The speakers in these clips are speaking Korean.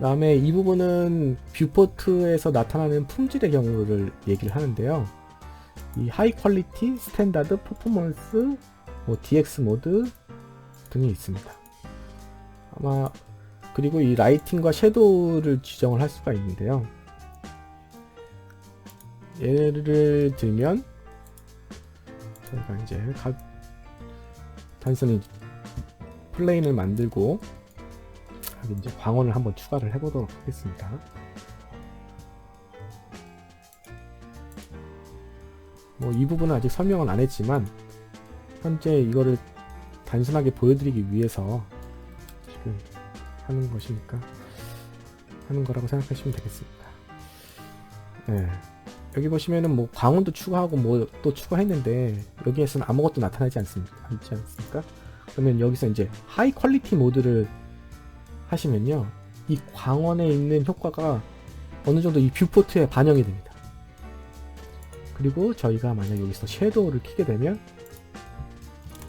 다음에 이 부분은 뷰포트에서 나타나는 품질의 경우를 얘기를 하는데요. 이 하이 퀄리티, 스탠다드, 퍼포먼스, 뭐 DX 모드 등이 있습니다. 아마 그리고 이 라이팅과 섀도우를 지정을 할 수가 있는데요. 예를 들면 저희가 이제 각 단순히 플레인을 만들고 여기 이제 광원을 한번 추가를 해보도록 하겠습니다. 뭐 이 부분은 아직 설명을 안 했지만 현재 이거를 단순하게 보여드리기 위해서 지금 하는 것이니까 하는 거라고 생각하시면 되겠습니다. 네. 여기 보시면은 뭐 광원도 추가하고 뭐 또 추가했는데 여기에서는 아무것도 나타나지 않습니까? 않지 않습니까? 그러면 여기서 이제 하이 퀄리티 모드를 하시면요. 이 광원에 있는 효과가 어느 정도 이 뷰포트에 반영이 됩니다. 그리고 저희가 만약 여기서 섀도우를 키게 되면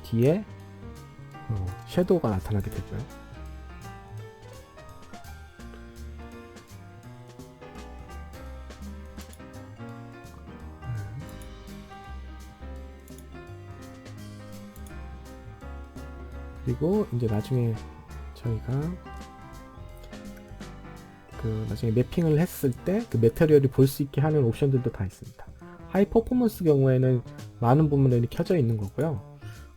뒤에 어, 섀도우가 나타나게 되고요. 그리고 이제 나중에 저희가 그 나중에 매핑을 했을 때 그 메테리얼이 볼 수 있게 하는 옵션들도 다 있습니다. 하이 퍼포먼스 경우에는 많은 부분들이 켜져 있는 거고요.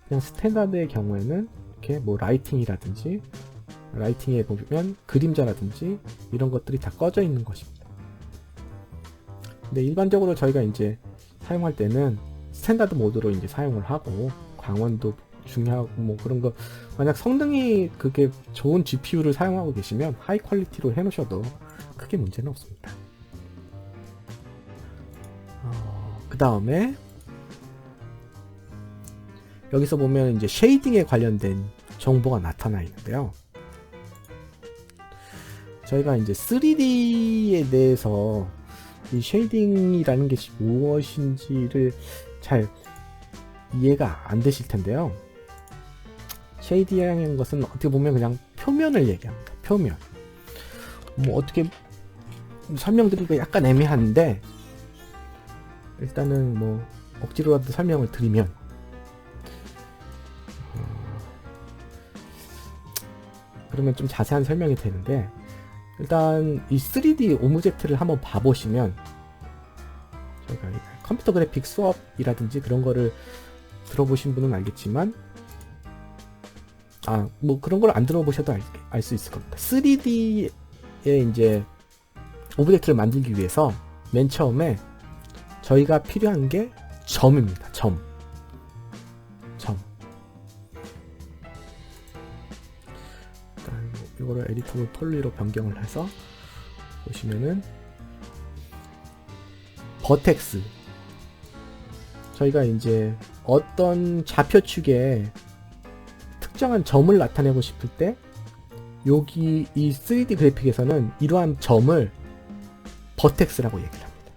그냥 스탠다드의 경우에는 이렇게 뭐 라이팅이라든지 라이팅에 보면 그림자라든지 이런 것들이 다 꺼져 있는 것입니다. 근데 일반적으로 저희가 이제 사용할 때는 스탠다드 모드로 이제 사용을 하고 광원도 중요하고 뭐 그런 거 만약 성능이 그게 좋은 GPU를 사용하고 계시면 하이 퀄리티로 해놓으셔도 크게 문제는 없습니다. 어, 그 다음에 여기서 보면 이제 쉐이딩에 관련된 정보가 나타나 있는데요. 저희가 이제 3D에 대해서 이 쉐이딩이라는 것이 무엇인지를 잘 이해가 안 되실 텐데요. 쉐이딩이라는 것은 어떻게 보면 그냥 표면을 얘기합니다. 표면. 뭐 어떻게 설명드리기가 약간 애매한데 일단은 뭐 억지로라도 설명을 드리면 어, 그러면 좀 자세한 설명이 되는데 일단 이 3D 오브젝트를 한번 봐보시면 저희가 컴퓨터 그래픽 수업이라든지 그런 거를 들어보신 분은 알겠지만 아, 뭐 그런 걸 안 들어보셔도 알 수 있을 겁니다. 3D에 이제 오브젝트를 만들기 위해서 맨 처음에 저희가 필요한 게 점입니다. 점. 점. 일단 이거를 에디터블 폴리로 변경을 해서 보시면은 버텍스 저희가 이제 어떤 좌표축에 특정한 점을 나타내고 싶을 때 여기 이 3D 그래픽에서는 이러한 점을 버텍스라고 얘기를 합니다.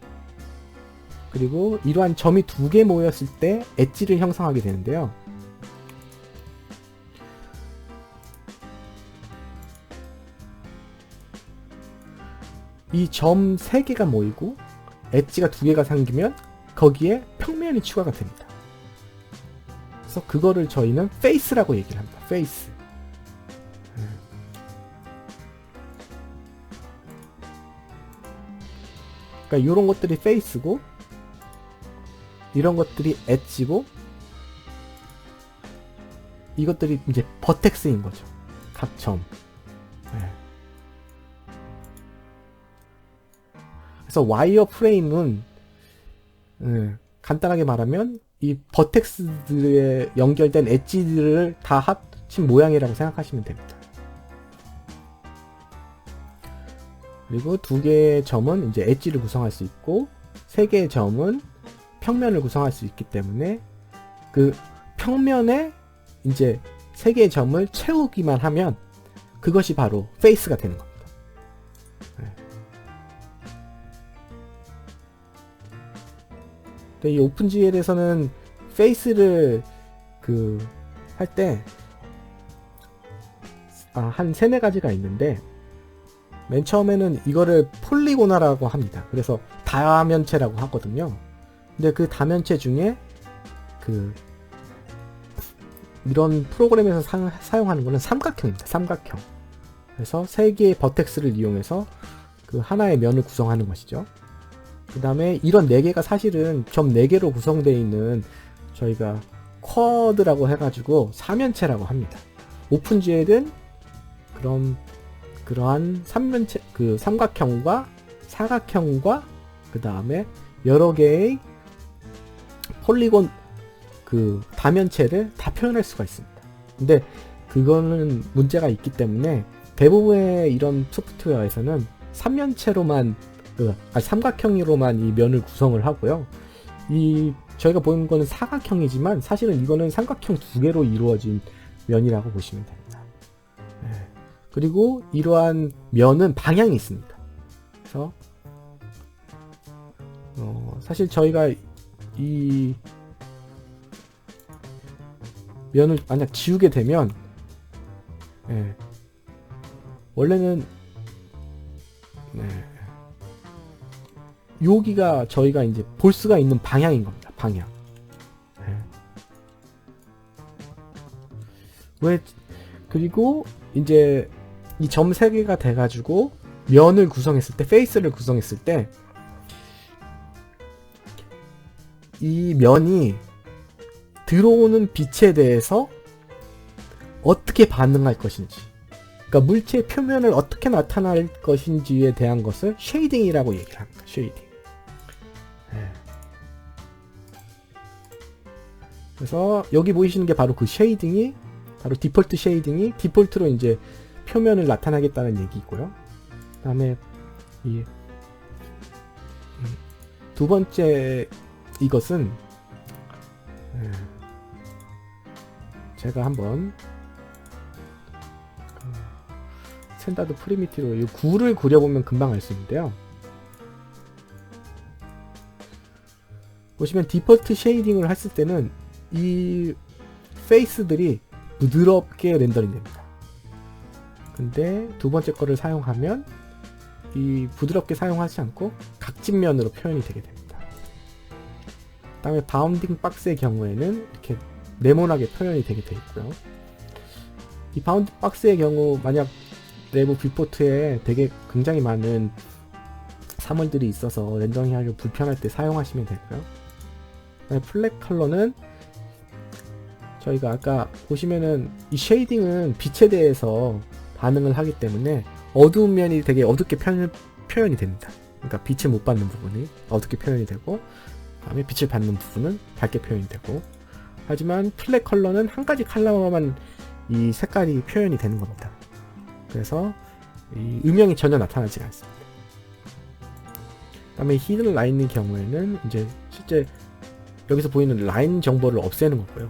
그리고 이러한 점이 두 개 모였을 때 엣지를 형성하게 되는데요. 이 점 세 개가 모이고 엣지가 두 개가 생기면 거기에 평면이 추가가 됩니다. 그래서 그거를 저희는 페이스라고 얘기를 합니다. 페이스. 그러니까 이런 것들이 페이스고 이런 것들이 엣지고 이것들이 이제 버텍스인 거죠. 각 점. 네. 그래서 와이어 프레임은 네, 간단하게 말하면 이 버텍스들에 연결된 엣지들을 다 합친 모양이라고 생각하시면 됩니다. 그리고 두 개의 점은 이제 엣지를 구성할 수 있고 세 개의 점은 평면을 구성할 수 있기 때문에 그 평면에 이제 세 개의 점을 채우기만 하면 그것이 바로 페이스가 되는 겁니다. 네. 이 오픈GL에서는 페이스를 그 할 때 아, 한 세네 가지가 있는데 맨 처음에는 이거를 폴리고나라고 합니다. 그래서 다면체라고 하거든요. 근데 그 다면체 중에 그 이런 프로그램에서 사, 용하는 거는 삼각형입니다. 삼각형. 그래서 세 개의 버텍스를 이용해서 그 하나의 면을 구성하는 것이죠. 그 다음에 이런 네 개가 사실은 점네 개로 구성되어 있는 저희가 쿼드라고 해가지고 삼면체라고 합니다. 오픈GL은 그런 그러한 삼면체 그 삼각형과 사각형과 그 다음에 여러 개의 폴리곤 그 다면체를 다 표현할 수가 있습니다. 근데 그거는 문제가 있기 때문에 대부분의 이런 소프트웨어에서는 삼면체로만 그 아, 삼각형으로만 이 면을 구성을 하고요. 이 저희가 보는 거는 사각형이지만 사실은 이거는 삼각형 두 개로 이루어진 면이라고 보시면 됩니다. 네. 그리고 이러한 면은 방향이 있습니다. 그래서 어, 사실 저희가 이 면을 만약 지우게 되면 예, 원래는 네, 여기가 저희가 이제 볼 수가 있는 방향인 겁니다. 방향. 예. 왜 그리고 이제 이 점 세 개가 돼가지고 면을 구성했을 때 페이스를 구성했을 때 이 면이 들어오는 빛에 대해서 어떻게 반응할 것인지 그러니까 물체의 표면을 어떻게 나타날 것인지에 대한 것을 쉐이딩이라고 얘기를 합니다. 쉐이딩. 그래서 여기 보이시는 게 바로 그 쉐이딩이 바로 디폴트 쉐이딩이 디폴트로 이제 표면을 나타나겠다는 얘기고요. 그 다음에 이 두 번째 이것은 예, 제가 한번 그 스탠다드 프리미티로 이 구를 그려보면 금방 알 수 있는데요. 보시면 디폴트 쉐이딩을 했을 때는 이 페이스들이 부드럽게 렌더링 됩니다. 근데 두 번째 거를 사용하면 이 부드럽게 사용하지 않고 각진 면으로 표현이 되게 됩니다. 다음에 바운딩 박스의 경우에는 이렇게 네모나게 표현이 되게 되어 있고요. 이 바운딩 박스의 경우 만약 내부 뷰포트에 되게 굉장히 많은 사물들이 있어서 렌더링하기 불편할 때 사용하시면 되고요. 플랫 컬러는 저희가 아까 보시면은 이 쉐이딩은 빛에 대해서 반응을 하기 때문에 어두운 면이 되게 어둡게 표현, 표현이 됩니다. 그러니까 빛을 못 받는 부분이 어둡게 표현이 되고 다음에 빛을 받는 부분은 밝게 표현이 되고 하지만 플랫 컬러는 한 가지 컬러만 이 색깔이 표현이 되는 겁니다. 그래서 이 음영이 전혀 나타나지 않습니다. 다음에 히든 라인의 경우에는 이제 실제 여기서 보이는 라인 정보를 없애는 거고요.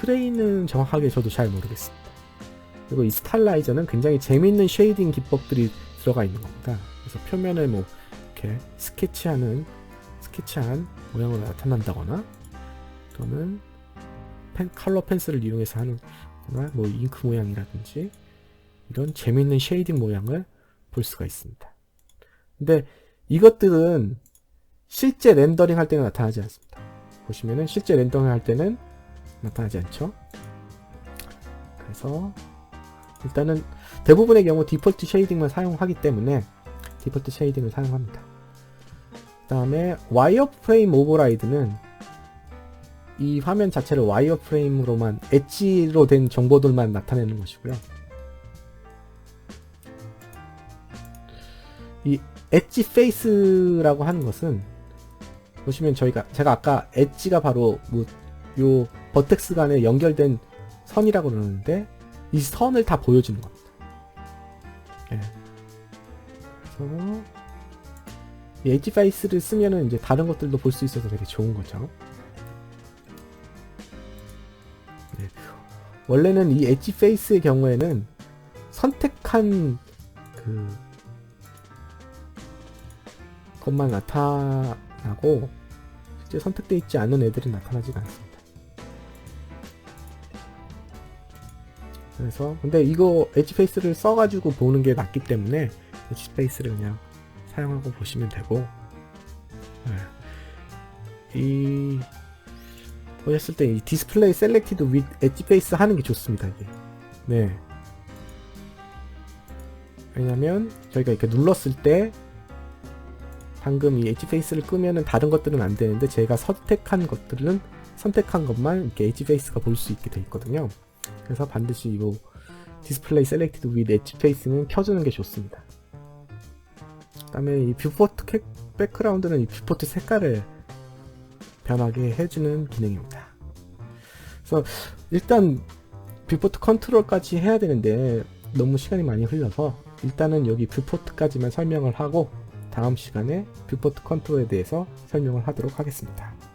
크레인은 정확하게 저도 잘 모르겠습니다. 그리고 이 스탈라이저는 굉장히 재밌는 쉐이딩 기법들이 들어가 있는 겁니다. 그래서 표면을 뭐 이렇게 스케치하는 스케치한 모양으로 나타난다거나 또는 펜, 컬러 펜슬을 이용해서 하는 뭐 잉크 모양이라든지 이런 재밌는 쉐이딩 모양을 볼 수가 있습니다. 근데 이것들은 실제 렌더링 할 때는 나타나지 않습니다. 보시면은 실제 렌더링 할 때는 나타나지 않죠. 그래서 일단은 대부분의 경우 디폴트 쉐이딩만 사용하기 때문에 디폴트 쉐이딩을 사용합니다. 그 다음에 와이어 프레임 오버라이드는 이 화면 자체를 와이어 프레임으로만 엣지로 된 정보들만 나타내는 것이고요. 이 엣지 페이스라고 하는 것은 보시면 저희가 제가 아까 엣지가 바로 뭐요 버텍스 간에 연결된 선이라고 그러는데 이 선을 다 보여주는 겁니다. 예. 그래서 이 엣지 페이스를 쓰면은 이제 다른 것들도 볼 수 있어서 되게 좋은 거죠. 네. 원래는 이 엣지 페이스의 경우에는 선택한 그 것만 나타나고 실제 선택되어 있지 않은 애들은 나타나지 않습니다. 그래서 근데 이거 엣지 페이스를 써가지고 보는 게 낫기 때문에 엣지 페이스를 그냥 사용하고 보시면 되고 네. 이 보셨을 때 이 디스플레이 셀렉티드 윗 엣지 페이스 하는 게 좋습니다 이게 네 왜냐면 저희가 이렇게 눌렀을 때 방금 이 엣지 페이스를 끄면은 다른 것들은 안 되는데 제가 선택한 것들은 선택한 것만 이렇게 엣지 페이스가 볼 수 있게 돼 있거든요. 그래서 반드시 이 디스플레이 셀렉티드 윗 엣지 페이스는 켜주는 게 좋습니다. 그다음에 이 뷰포트 캐- 백그라운드는 이 뷰포트 색깔을 변하게 해주는 기능입니다. 그래서 일단 뷰포트 컨트롤까지 해야 되는데 너무 시간이 많이 흘러서 일단은 여기 뷰포트까지만 설명을 하고 다음 시간에 뷰포트 컨트롤에 대해서 설명을 하도록 하겠습니다.